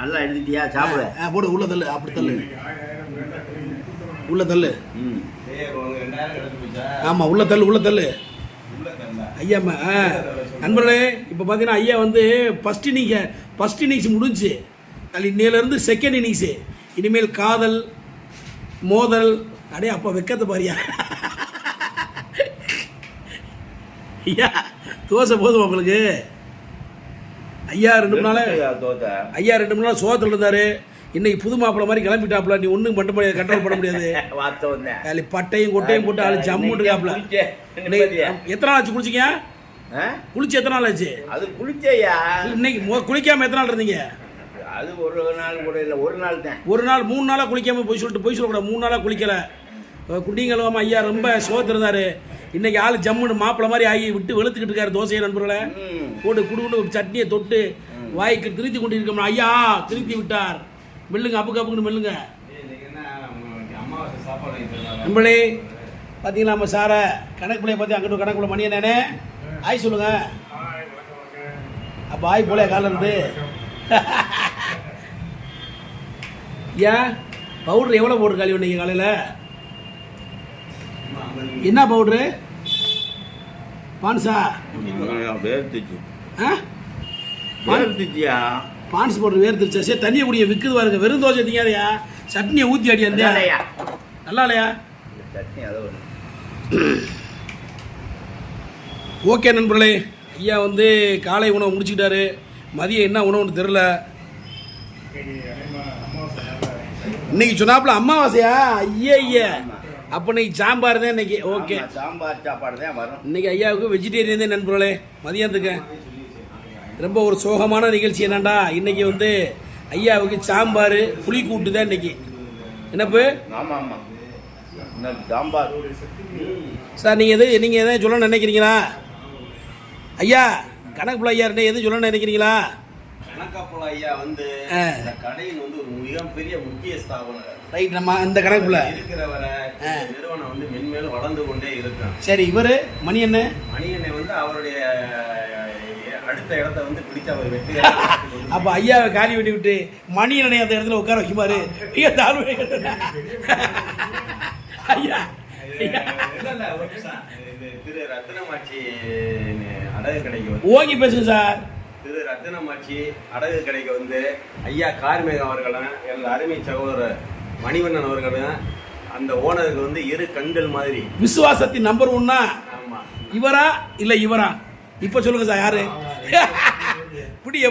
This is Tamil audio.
நல்லா எழுதிட்டியா? சாப்பிடு. ஆ போடு உள்ள தள்ளு அப்படி தள்ளு. உள்ள தள்ளு. ஆமாம் உள்ள தள்ளு உள்ள தள்ளு. ஆ. நண்பர்களே இப்போ பார்த்தீங்கன்னா ஐயா வந்து ஃபஸ்ட் இன்னிங்க ஃபஸ்ட் இன்னிங்ஸ் முடிஞ்சு அது இன்னையிலேருந்து செகண்ட் இன்னிங்ஸு இனிமேல் காதல் மோதல் அடே அப்பா வெக்கத்தை பாரியா? ஐயா தோசை போதும் உங்களுக்கு? ஐயா ரெண்டு மூணு நாள் ஐயா ரெண்டு மூணு நாள் சோகத்தில் இருந்தார். இன்னைக்கு புது மாப்பிள்ளை மாதிரி கிளம்பிட்டாப்புல நீ ஒன்றும் பண்ண முடியாது கண்ட்ரோல் பண்ண முடியாது. அதுல பட்டையும் கொட்டையும் போட்டு ஆளு ஜம்மு இருக்காப்புல. நிம்மதியா? எத்தனை நாள் ஆச்சு குளிச்சிங்க? குளிச்சு எத்தனை நாள் ஆச்சு? அது குளிச்சையா? இன்னைக்கு குளிக்காம எத்தனை நாள் இருந்தீங்க? அது ஒரு நாள் கூட இல்லை ஒரு நாள் தான். ஒரு நாள் மூணு நாளாக குளிக்காம போய் சொல்லிட்டு போய் சொல்லக்கூடாது. மூணு நாளாக குளிக்கல. அஹ் குண்டிங்கழுவாம ஐயா ரொம்ப சோகத்தில் இருந்தாரு. இன்னைக்கு ஆள் ஜம்முன்னு மாப்பிள்ளை மாதிரி ஆகி விட்டு வெளுத்துக்கிட்டு இருக்காரு தோசையை நண்பர்களை. போட்டு குடுகுண்டு ஒரு சட்னியை தொட்டு வாய்க்கு திருத்தி கொண்டு இருக்கோம் ஐயா திருத்தி விட்டார். மெல்லுங்க அப்பு கப்புக்குன்னு மெல்லுங்க. நம்மளே பார்த்தீங்களா நம்ம சாரை? கணக்கு பிள்ளைய பார்த்து அங்கிட்டு கணக்கு பிள்ளை மணி என்னே ஆய் சொல்லுங்க. அப்போ ஆய் போல காலம் இருந்து. ஏன்? பவுடர் எவ்வளோ பவுட்ரு காலி காலையில்? என்ன பவுட்ரு பான்ஸா வேர்த்துச்சு. வேர்த்துச்சியா? பான்ஸ் பவுட்ரு வேர்த்துருச்சா? சரி தண்ணியை குடிய விற்குது பாருங்க. வெறும் தோசை திங்காதையா? சட்னியை ஊற்றி அடி அந்த? நல்லா இல்லையா? சட்னி ஓகே நண்பர்களே. ஐயா வந்து காலை உணவு முடிச்சுக்கிட்டாரு. மதியம் என்ன உணவுன்னு தெரில இன்னைக்கு சொன்னாப்புல அமாவாசையா ஐயே ஐயே. அப்போ இன்னைக்கு சாம்பார் தான் இன்னைக்கு ஓகே. சாம்பார் சாப்பாடு தான் வரும். இன்னைக்கு ஐயாவுக்கு வெஜிடேரியன் தான் நண்பர்களே மதியானத்துக்கு. ரொம்ப ஒரு சோகமான நிகழ்ச்சி என்னண்டா? இன்னைக்கு வந்து ஐயாவுக்கு சாம்பார் புளிக்கூட்டு தான் இன்னைக்கு. என்னப்பு? ஆமா ஆமா. இன்னைக்கு சாம்பார்? சார் நீங்கள் எது நீங்கள் எதாவது சொல்ல நினைக்கிறீங்களா? ஐயா கணக்கு பிள்ளை ஐயா ரெண்டு எதுவும் சொல்ல நினைக்கிறீங்களா? கணக்காப்புல ஐயா வந்து கடையின் வந்து ஒரு மிகப்பெரிய முக்கிய ஸ்தாபனம். ரைட் நம்ம அந்த கணக்கு பிள்ளை இருக்கிறவரை நிறுவனம் வந்து மென்மேலும் வளர்ந்து கொண்டே இருக்கும் சரி இவர்? மணி என்ன? மணியனை வந்து அவருடைய அடுத்த இடத்த வந்து பிடிச்சு அவர் வெற்றி அப்போ ஐயாவை காலி பண்ணி விட்டு மணி என்ன அந்த இடத்துல உட்கார வைக்குமாரு ஐயா தாழ்வு ஐயா. திரு ரத்னமாட்சி அடகு கடைக்கு வந்து ஓங்கி பேசுங்க சார். திரு ரத்தினமாட்சி அடகு கடைக்கு வந்து ஐயா கார்மேக அவர்களும் எனது அருமை சகோதரர் மணிவண்ணன் அவர்களும் அந்த ஓனருக்கு வந்து இரு கண்கள் மாதிரி விசுவாசத்தின் நம்பர் ஒன்னா இவரா இல்ல இவரா இப்ப சொல்லுங்க சார் யாரு இப்படி